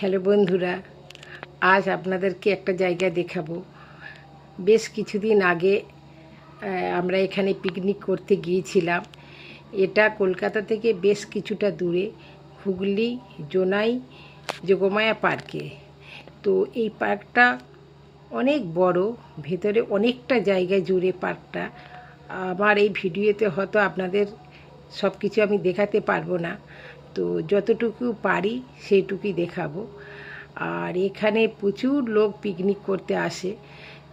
Hello বন্ধুরা, আজ আপনাদেরকে একটা জায়গা দেখাবো। বেশ কিছুদিন আগে আমরা এখানে পিকনিক করতে গিয়েছিলাম। এটা কলকাতা থেকে বেশ কিছুটা দূরে, হুগলি জোনাই যোগমায়া পার্কে। তো এই পার্কটা অনেক বড়, ভেতরে অনেকটা জায়গা জুড়ে পার্কটা। আমার এই ভিডিওতে হয়তো আপনাদের সব কিছু আমি দেখাতে পারব না। তো যতটুকু পারি সেইটুকুই দেখাবো। আর এখানে প্রচুর লোক পিকনিক করতে আসে।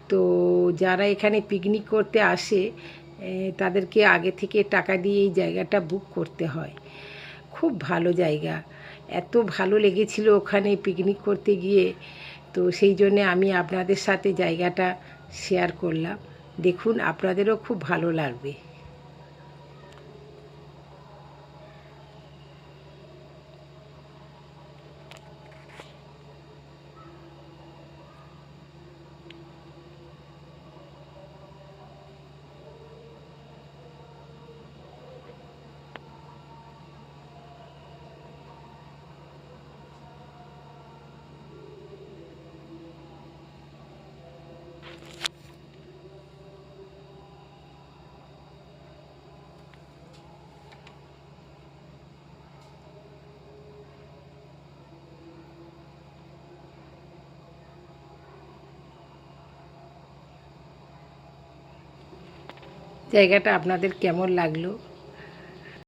তো যারা এখানে পিকনিক করতে আসে তাদেরকে আগে থেকে টাকা দিয়ে এই জায়গাটা বুক করতে হয়। খুব ভালো জায়গা। এত ভালো লেগেছিল ওখানে পিকনিক করতে গিয়ে। তো সেই জন্যে আমি আপনাদের সাথে জায়গাটা শেয়ার করলাম। দেখুন, আপনাদেরও খুব ভালো লাগবে। জায়গাটা আপনাদের কেমন লাগল?